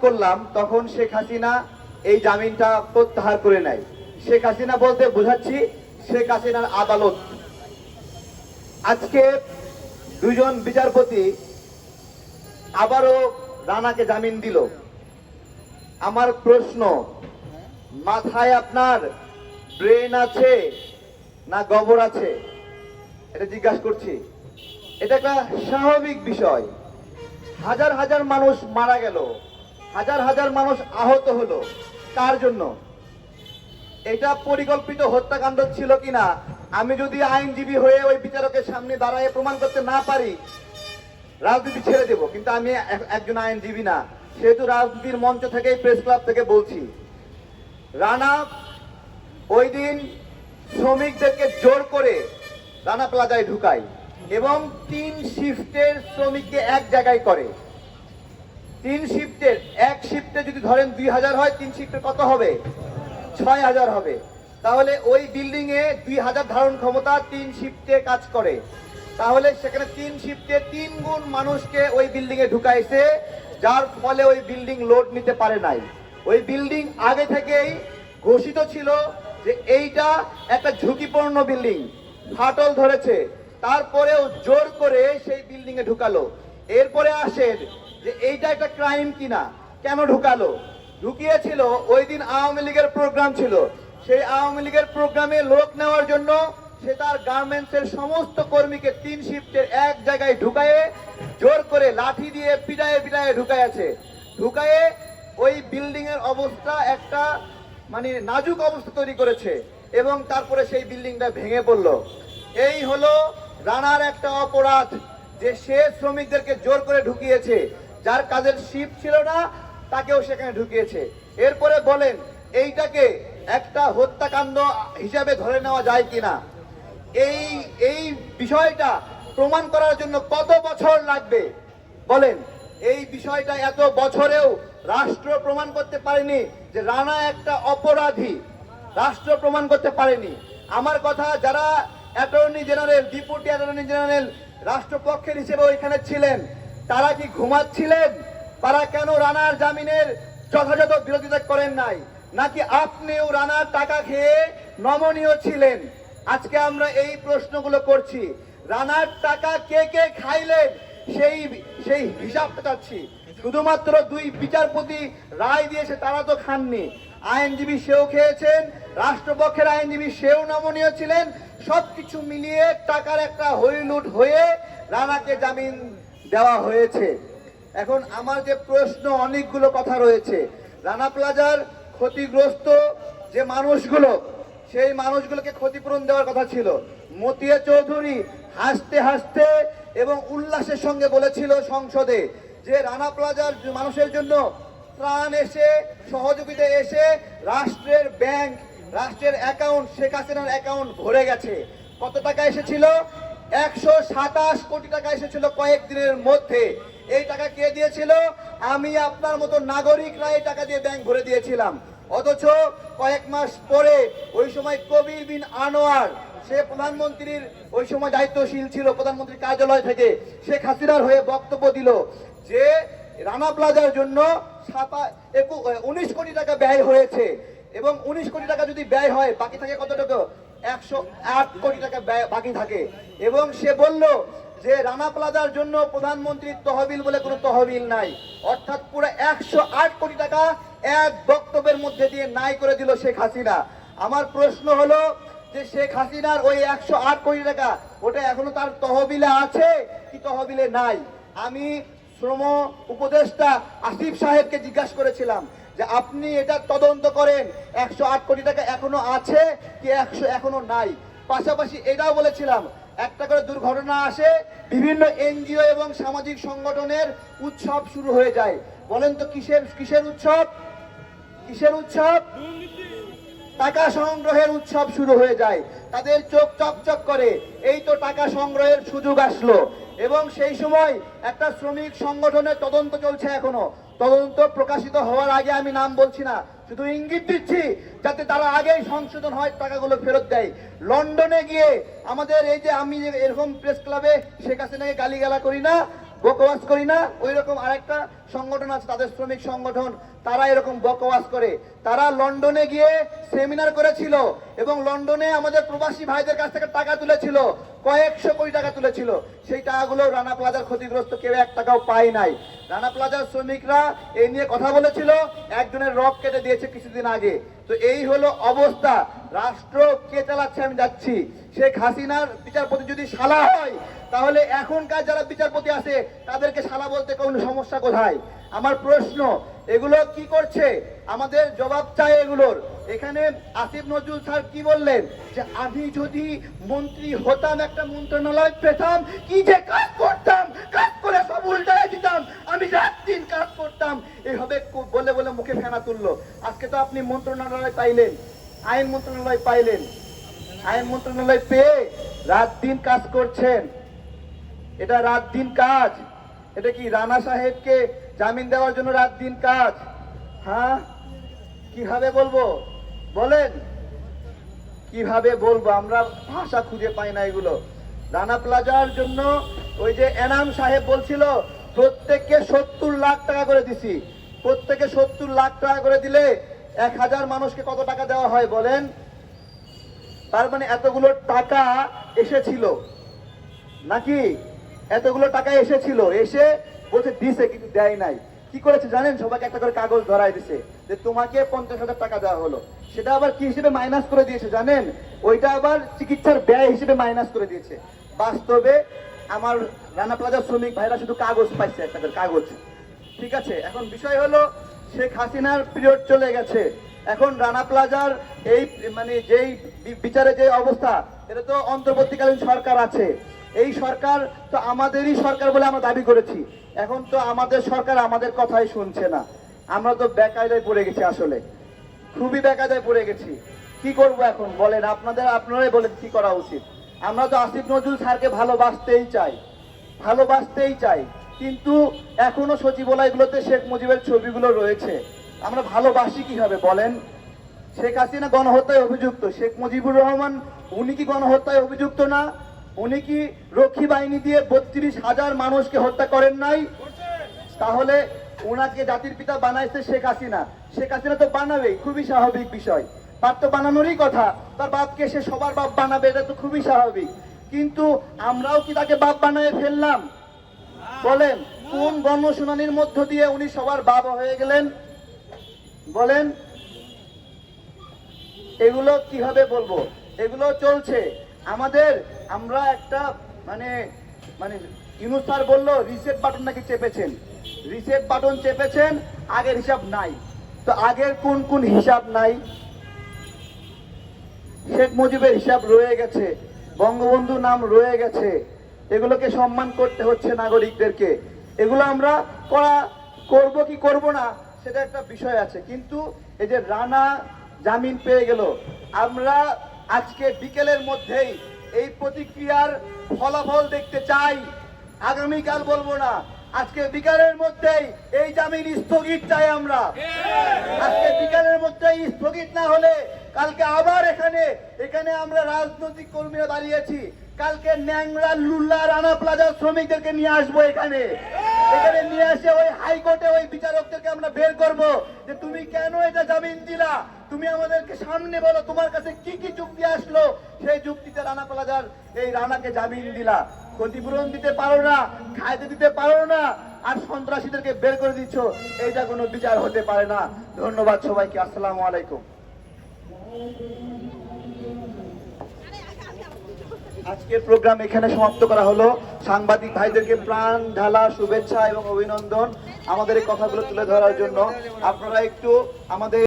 করলাম, তখন শেখ হাসিনা এই জামিনটা প্রত্যাহার করে নেয়। শেখ হাসিনা বলতে বোঝাচ্ছি, শেখ হাসিনার আদালত। আজকে দুজন বিচারপতি আবারও রানাকে জামিন দিল। আমার প্রশ্ন, মাথায় আপনার ব্রেন আছে না গবর আছে? এটা জিজ্ঞাসা করছি। এটা একটা স্বাভাবিক বিষয়। হাজার হাজার মানুষ মারা গেল। হাজার হাজার মানুষ আহত হলো। কার জন্য? এটা পরিকল্পিত হত্যাকাণ্ড ছিল কিনা? আমি যদি আইনজীবী হয়ে ওই বিচারকের সামনে দাঁড়ায় প্রমাণ করতে না পারি, রাজনীতি ছেড়ে দেব। কিন্তু আমি একজন আইনজীবী না। সেহেতু রাজনীতির মঞ্চ থেকেই প্রেস ক্লাব থেকে বলছি। রানা, ওই দিন শ্রমিকদেরকে জোর করে রানা প্লাজায় ঢুকায় এবং তিন শিফটের শ্রমিককে এক জায়গায় করে। তিন শিফটের এক শিফটে যদি ধরেন দুই হাজার হয়, তিন শিফটে কত হবে? ছয় হাজার হবে। তাহলে ওই বিল্ডিং এ দুই হাজার ধারণ ক্ষমতা তিন শিফটে কাজ করে। তাহলে সেখানে তিন শিফটে তিন গুণ মানুষকে ওই বিল্ডিং এ ঢুকাইছে, যার ফলে ওই বিল্ডিং লোড নিতে পারে নাই। ওই বিল্ডিং আগে থেকেই ঘোষিত ছিল যে এইটা একটা ঝুঁকিপূর্ণ বিল্ডিং ফাটল ধরেছে। তারপরেও জোর করে সেই বিল্ডিং এ ঢুকালো। এরপরে আসেন যে এইটা একটা ক্রাইম কিনা, কেন ঢুকালো? ঢুকিয়েছিল ওই দিন আওয়ামী লীগের প্রোগ্রাম ছিল। সেই আওয়ামী লীগের প্রোগ্রামে লোক নেওয়ার জন্য সে তার গার্মেন্টস এর সমস্ত কর্মীকে তিন শিফটের এক জায়গায় ঢুকায়ে, জোর করে লাঠি দিয়ে পিটায়ে পিটায়ে ঢুকাইয়াছে। ঢুকায়ে ওই বিল্ডিং এর অবস্থা একটা মানে নাজুক অবস্থা তৈরি করেছে এবং তারপরে সেই বিল্ডিংটা ভেঙে পড়ল। এই হলো রানার একটা অপরাধ যে সে শ্রমিকদেরকে জোর করে ঢুকিয়েছে। যার কাজের শিফট ছিল না, তাকেও সেখানে ঢুকিয়েছে। এরপরে বলেন, এইটাকে একটা হত্যাকাণ্ড হিসাবে ধরে নেওয়া যায় কিনা? এই এই বিষয়টা প্রমাণ করার জন্য কত বছর লাগবে? বলেন, এই বিষয়টা এত বছরেও রাষ্ট্র প্রমাণ করতে পারেনি যে রানা একটা অপরাধী। রাষ্ট্র প্রমাণ করতে পারেনি। আমার কথা, যারা attorney general, deputy attorney general, রাষ্ট্রপক্ষের হিসেবে ওইখানে ছিলেন তারা কি ঘুমাচ্ছিলেন? তারা কেন রানার জামিনের যথাযথ বিরোধিতা করেন নাই? নাকি আপনিও রানার টাকা খেয়ে নমনীয় ছিলেন? আজকে আমরা এই প্রশ্নগুলো করছি। রানার টাকা কে কে খাইলেন? সেই সেই হিসাবটা চাচ্ছি শুধুমাত্র দুই বিচারপতি রায় দিয়েছে, তারা তো খাননি। আইনজীবী সেও খেয়েছেন, রাষ্ট্রপক্ষের আইনজীবী সেও নমনীয় ছিলেন। সবকিছু মিলিয়ে টাকার একটা হইলুট হয়ে রানাকে জামিন দেওয়া হয়েছে। এখন আমার যে প্রশ্ন, অনেকগুলো কথা রয়েছে। রানা প্লাজার ক্ষতিগ্রস্ত যে মানুষগুলো, সেই মানুষগুলোকে ক্ষতিপূরণ দেওয়ার কথা ছিল। মতিয়া চৌধুরী হাসতে হাসতে এবং উল্লাসের সঙ্গে বলেছিল সংসদে যে রানা প্লাজার মানুষের জন্য ত্রাণ এসে, সহযোগিতা এসে রাষ্ট্রের ব্যাংক, রাষ্ট্রের অ্যাকাউন্ট, শেখ হাসিনার অ্যাকাউন্ট ভরে গেছে। কত টাকা এসেছিল? একশো সাতাশ কোটি টাকা এসেছিল কয়েকদিনের মধ্যে। এই টাকা কে দিয়েছিল? আমি আপনার মতো নাগরিকরা এই টাকা দিয়ে ব্যাংক ভরে দিয়েছিলাম। অথচ কয়েক মাস পরে ওই সময় কবির বিন আনোয়ার, সে প্রধানমন্ত্রীর ওই সময় দায়িত্বশীল ছিল প্রধানমন্ত্রীর কার্যালয় থেকে শেখ হাসিনার হয়ে বক্তব্য দিল যে, রানা প্লাজার জন্য সাতা একু- উনিশ কোটি টাকা ব্যয় হয়েছে। এবং উনিশ কোটি টাকা যদি ব্যয় হয়, বাকি থাকে কত টাকা? একশো আট কোটি টাকা বাকি থাকে। এবং সে বলল যে, রানা প্লাজার জন্য প্রধানমন্ত্রীর তহবিল বলে কোনো তহবিল নাই। অর্থাৎ পুরো একশো আট কোটি টাকা এক বক্তব্যের মধ্যে দিয়ে নাই করে দিল শেখ হাসিনা। আমার প্রশ্ন হলো যে, শেখ হাসিনার ওই একশো আট কোটি টাকা, ওটা এখনও তার তহবিলে আছে কি তহবিলে নাই? আমি শ্রম উপদেষ্টা আসিফ সাহেবকে জিজ্ঞাসা করেছিলাম। যে আপনি এটা তদন্ত করেন। একশো আট কোটি টাকা এখনও আছে কি একশো এখনও নাই। পাশাপাশি এটাও বলেছিলাম, একটা করে দুর্ঘটনা আসে, বিভিন্ন এনজিও এবং সামাজিক সংগঠনের উৎসব শুরু হয়ে যায়। বলেন তো কিসের কিসের উৎসব? কিসের উৎসব? টাকা সংগ্রহের উৎসব শুরু হয়ে যায়। তাদের চোখ চকচক করে। এই তো টাকা সংগ্রহের সুযোগ আসলো। এবং সেই সময় একটা শ্রমিক সংগঠনের তদন্ত চলছে এখনও। তদন্ত প্রকাশিত হওয়ার আগে আমি নাম বলছি না। শুধু ইঙ্গিত দিচ্ছি যাতে তারা আগেই সংশোধন হয়, টাকাগুলো ফেরত দেয়। লন্ডনে গিয়ে আমাদের এই যে আমি এরকম প্রেস ক্লাবে শেখ হাসিনাকে গালিগালা করি না বকওয়াস করি না ওই রকম আরেকটা সংগঠন আছে, তাদের শ্রমিক সংগঠন, তারা এরকম বকওয়াস করে। তারা লন্ডনে গিয়ে সেমিনার করেছিল এবং লন্ডনে আমাদের প্রবাসী ভাইদের কাছ থেকে টাকা তুলেছিল, কয়েকশো কোটি টাকা তুলেছিল। সেই টাকাগুলো রানা প্লাজার ক্ষতিগ্রস্ত কেউ এক টাকাও পায় নাই। রানা প্লাজার শ্রমিকরা এই নিয়ে কথা বলেছিল, একজনের রক কেটে দিয়েছে কিছুদিন আগে। তো এই হলো অবস্থা। রাষ্ট্র কে চালাচ্ছে আমি যাচ্ছি। শেখ হাসিনার বিচারপতি যদি সালা হয় তাহলে এখনকার যারা বিচারপতি আছে, তাদেরকে শালা বলতে কোনো সমস্যা কোথায়? আমার প্রশ্ন, এগুলো কি করছে? আমাদের জবাব চাই এগুলোর। এখানে আসিফ নজরুল স্যার কি বললেন? যে আমি যদি মন্ত্রী হতাম, একটা মন্ত্রণালয় পেতাম, কি যে কাজ করতাম? কাজ করে সব উল্টায় দিতাম। আমি রাত দিন কাজ করতাম। এইভাবে কো- বলে বলে মুখে ফেনা তুললো। আজকে তো আপনি মন্ত্রণালয় পাইলেন। আইন মন্ত্রণালয় পাইলেন। আইন মন্ত্রণালয় পেয়ে রাত দিন কাজ করছেন। এটা রাত দিন কাজ। এটা কি রানা সাহেবকে জামিন দেওয়ার জন্য রাত দিন কাজ? হ্যাঁ? কীভাবে বলব? বলেন। কীভাবে বলব? আমরা ভাষা খুঁজে পাই না এগুলো। রানা প্লাজার জন্য ওই যে এনাম সাহেব বলছিল, প্রত্যেককে সত্তর লাখ টাকা করে দিছি। প্রত্যেকে সত্তর লাখ টাকা করে দিলে এক হাজার মানুষকে কত টাকা দেওয়া হয় বলেন? তার মানে এতগুলো টাকা এসেছিল। নাকি? এতগুলো টাকা এসেছিল, এসে বলছে, দিছে, কিন্তু দেয় নাই। কি করেছে জানেন? সবাইকে একটা করে কাগজ ধরাই দিছে, যে তোমাকে পঞ্চাশ হাজার টাকা দেওয়া হলো। সেটা আবার কি হিসেবে মাইনাস করে দিয়েছে জানেন? ওইটা আবার চিকিৎসার ব্যয় হিসেবে মাইনাস করে দিয়েছে। বাস্তবে আমার রানা প্লাজার শ্রমিক ভাইরা শুধু কাগজ পাইছে, একটা করে কাগজ। ঠিক আছে? এখন বিষয় হলো, শেখ হাসিনার পিরিয়ড চলে গেছে। এখন রানা প্লাজার এই মানে যেই বিচারে যে অবস্থা, এটা তো অন্তর্বর্তীকালীন সরকার আছে। এই সরকার তো আমাদেরই সরকার বলে আমরা দাবি করেছি। এখন তো আমাদের সরকার আমাদের কথাই শুনছে না। আমরা তো বেকায়দায় পড়ে গেছি আসলে। খুবই বেকায়দায় পড়ে গেছি। কি করব এখন? বলেন, আপনাদের, আপনারাই বলেন কি করা উচিত। আমরা তো আসিফ নজরুল স্যারকে ভালোবাসতেই চাই। ভালোবাসতেই চাই। কিন্তু এখনও সচিবালয়গুলোতে শেখ মুজিবের ছবিগুলো রয়েছে। আমরা ভালোবাসি কীভাবে? বলেন, শেখ হাসিনা গণহত্যায় অভিযুক্ত। শেখ মুজিবুর রহমান, উনি কি গণহত্যায় অভিযুক্ত না? উনি কি রক্ষী বাহিনী দিয়ে বত্রিশ হাজার মানুষকে হত্যা করেন নাই? তাহলে ওনাকে জাতির পিতা বানাইছে শেখ হাসিনা। শেখ হাসিনা তো বানাবেই, খুবই স্বাভাবিক বিষয়। তার তো বানানোরই কথা। তার বাপকে সে সবার বাপ বানাবে, এটা তো খুবই স্বাভাবিক। কিন্তু আমরাও কি তাকে বাপ বানায় ফেললাম? বলেন, কোন গণশুনানির মধ্য দিয়ে উনি সবার বাবা হয়ে গেলেন? বলেন, এগুলো কীভাবে বলব? এগুলো চলছে। আমাদের, আমরা একটা মানে মানে ইউনুস স্যার বলল রিসেট বাটন নাকি চেপেছেন? রিসেট বাটন চেপেছেন, আগের হিসাব নাই। তো আগের কোন কোন হিসাব নাই? শেখ মুজিবের হিসাব রয়ে গেছে, বঙ্গবন্ধু নাম রয়ে গেছে। এগুলোকে সম্মান করতে হচ্ছে নাগরিকদেরকে। এগুলো আমরা করা, করব কি করব না, সেটা একটা বিষয় আছে। কিন্তু এই যে রানা জামিন পেয়ে গেল, আমরা আজকে বিকেলের মধ্যেই এই প্রতিক্রিয়ার ফলাফল দেখতে চাই। আগামীকাল বলব না, আজকে বিকালের মধ্যেই এই জামিন স্থগিত চাই আমরা। আজকে বিকালের মধ্যেই স্থগিত না হলে কালকে আবার এখানে এখানে আমরা রাজনৈতিক কর্মীরা দাঁড়িয়েছি। কালকে ন্যাংরা লুল্লা রানা প্লাজার শ্রমিকদেরকে নিয়ে আসব এখানে। এখানে হাইকোর্টে ওই বিচারকদেরকে আমরা বের করব যে তুমি কেন এটা জামিন দিলা? তুমি আমাদেরকে সামনে বলো, তোমার কাছে কি কি যুক্তি আসলো? সেই যুক্তিতে রানা প্লাজার এই রানাকে জামিন দিলা। ক্ষতিপূরণ দিতে পারো না খাইতে দিতে পারো না, আর সন্ত্রাসীদেরকে বের করে দিচ্ছ। এইটা কোনো বিচার হতে পারে না। ধন্যবাদ সবাইকে, আসসালামু আলাইকুম। আজকের প্রোগ্রাম এখানে সমাপ্ত করা হলো। সাংবাদিক ভাইদেরকে প্রাণ, ঢালা, শুভেচ্ছা এবং অভিনন্দন। আমাদের এই কথাগুলো তুলে ধরার জন্য আপনারা একটু আমাদের